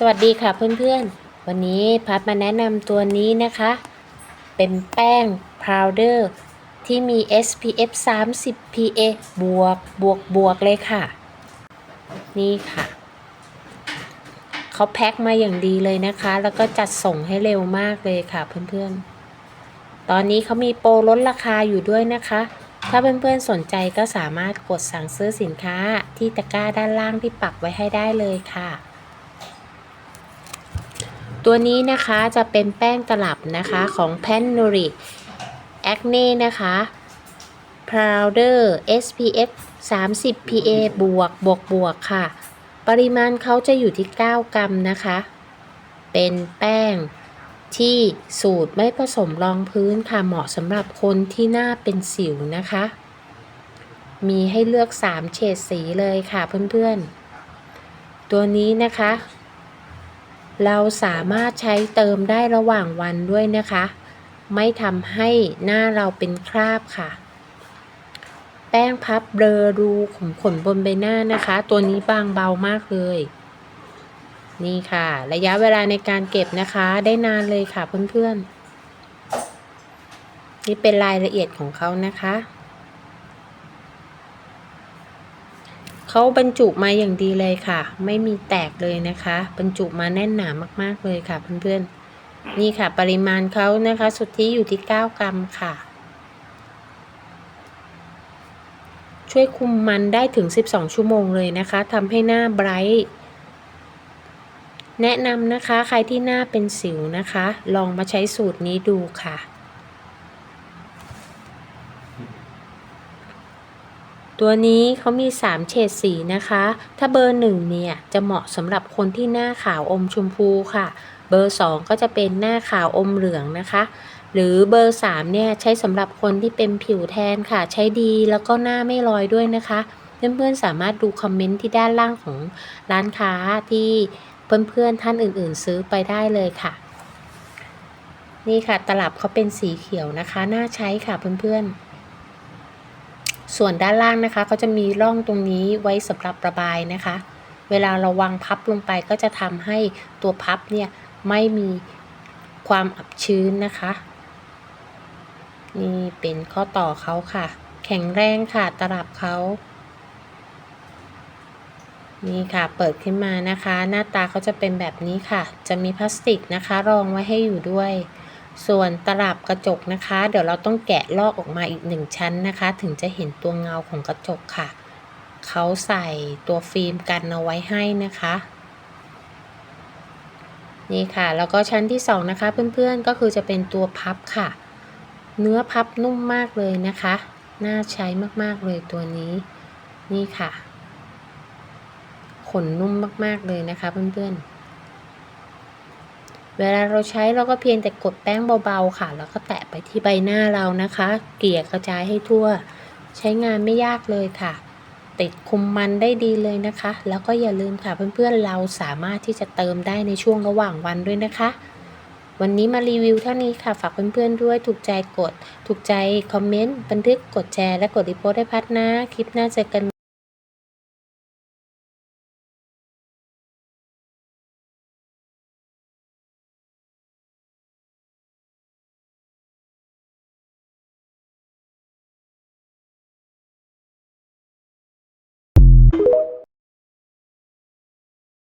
สวัสดีค่ะเพื่อนๆ วันนี้พัดมาแนะนำตัวนี้นะคะ เป็นแป้ง powder ที่มี SPF 30 PA บวกบวกบวกเลยค่ะ นี่ค่ะ เขาแพ็คมาอย่างดีเลยนะคะ แล้วก็จัดส่งให้เร็วมากเลยค่ะเพื่อนๆ ตอนนี้เขามีโปรลดราคาอยู่ด้วยนะคะ ถ้าเพื่อนๆสนใจก็สามารถกดสั่งซื้อสินค้าที่ตะกร้าด้านล่างที่ปักไว้ให้ได้เลยค่ะ ตัวนี้นะคะจะเป็นแป้งตลับนะคะของ p a n n o r i Acne นะคะ Powder SPF 30 PA บวกบวกบวกค่ะ ปริมาณเขาจะอยู่ที่ 9 กรัมนะคะ เป็นแป้งที่สูตรไม่ผสมรองพื้นค่ะ เหมาะสำหรับคนที่หน้าเป็นสิวนะคะ มีให้เลือก 3 เฉดสีเลยค่ะเพื่อนๆ ตัวนี้นะคะ เราสามารถใช้เติมได้ระหว่างวันด้วยนะคะ ไม่ทำให้หน้าเราเป็นคราบค่ะ แป้งพับเบลอรูขุมขนบนใบหน้านะคะ ตัวนี้บางเบามากเลย นี่ค่ะ ระยะเวลาในการเก็บนะคะได้นานเลยค่ะเพื่อนๆ นี่เป็นรายละเอียดของเขานะคะ เขาบรรจุมาอย่างดีเลยค่ะ ไม่มีแตกเลยนะคะ บรรจุมาแน่นหนามาก ๆ เลยค่ะเพื่อนๆ นี่ค่ะปริมาณเขานะคะ สุทธิอยู่ที่ 9 กรัมค่ะ ช่วยคุมมันได้ถึง 12 ชั่วโมงเลยนะคะทำให้หน้าไบรท์แนะนำนะคะใครที่หน้าเป็นสิวนะคะ ลองมาใช้สูตรนี้ดูค่ะ ตัวนี้เขามี 3 เฉดสีนะคะ ถ้าเบอร์ 1 เนี่ย จะเหมาะสำหรับคนที่หน้าขาวอมชมพูค่ะ เบอร์ 2 ก็จะเป็นหน้าขาวอมเหลืองนะคะ หรือเบอร์ 3 เนี่ย ใช้สำหรับคนที่เป็นผิวแทนค่ะ ใช้ดีแล้วก็หน้าไม่ลอยด้วยนะคะ เพื่อนๆสามารถดูคอมเมนต์ที่ด้านล่างของร้านค้าที่เพื่อนๆท่านอื่นๆ ซื้อไปได้เลยค่ะ นี่ค่ะตลับเขาเป็นสีเขียวนะคะ น่าใช้ค่ะเพื่อนๆ ส่วนด้านล่างนะคะเขาจะมีร่องตรงนี้ไว้สำหรับระบายนะคะ เวลาเราวางพับลงไปก็จะทำให้ตัวพับเนี่ยไม่มีความอับชื้นนะคะ นี่เป็นข้อต่อเขาค่ะ แข็งแรงค่ะตลับเขานี่ค่ะ เปิดขึ้นมานะคะ หน้าตาเขาจะเป็นแบบนี้ค่ะ จะมีพลาสติกนะคะ รองไว้ให้อยู่ด้วย ส่วนตลับกระจกนะคะ เดี๋ยวเราต้องแกะลอกออกมาอีกหนึ่งชั้นนะคะ ถึงจะเห็นตัวเงาของกระจกค่ะ เขาใส่ตัวฟิล์มกันเอาไว้ให้นะคะ นี่ค่ะ แล้วก็ชั้นที่สองนะคะเพื่อนๆก็คือจะเป็นตัวพับค่ะ เนื้อพับนุ่มมากเลยนะคะ น่าใช้มากๆเลยตัวนี้ นี่ค่ะ ขนนุ่มมากๆเลยนะคะเพื่อนๆ เวลาเราใช้เราก็เพียงแต่กดแป้งเบาๆค่ะ แล้วก็แตะไปที่ใบหน้าเรานะคะ เกลี่ยกระจายให้ทั่ว ใช้งานไม่ยากเลยค่ะ ติดคุมมันได้ดีเลยนะคะ แล้วก็อย่าลืมค่ะเพื่อนๆเราสามารถที่จะเติมได้ในช่วงระหว่างวันด้วยนะคะ วันนี้มารีวิวเท่านี้ค่ะ ฝากเพื่อนๆด้วยถูกใจกด ถูกใจคอมเมนต์บันทึกกดแชร์และกดรีโพสต์ให้พัดนะ คลิปหน้าเจอกัน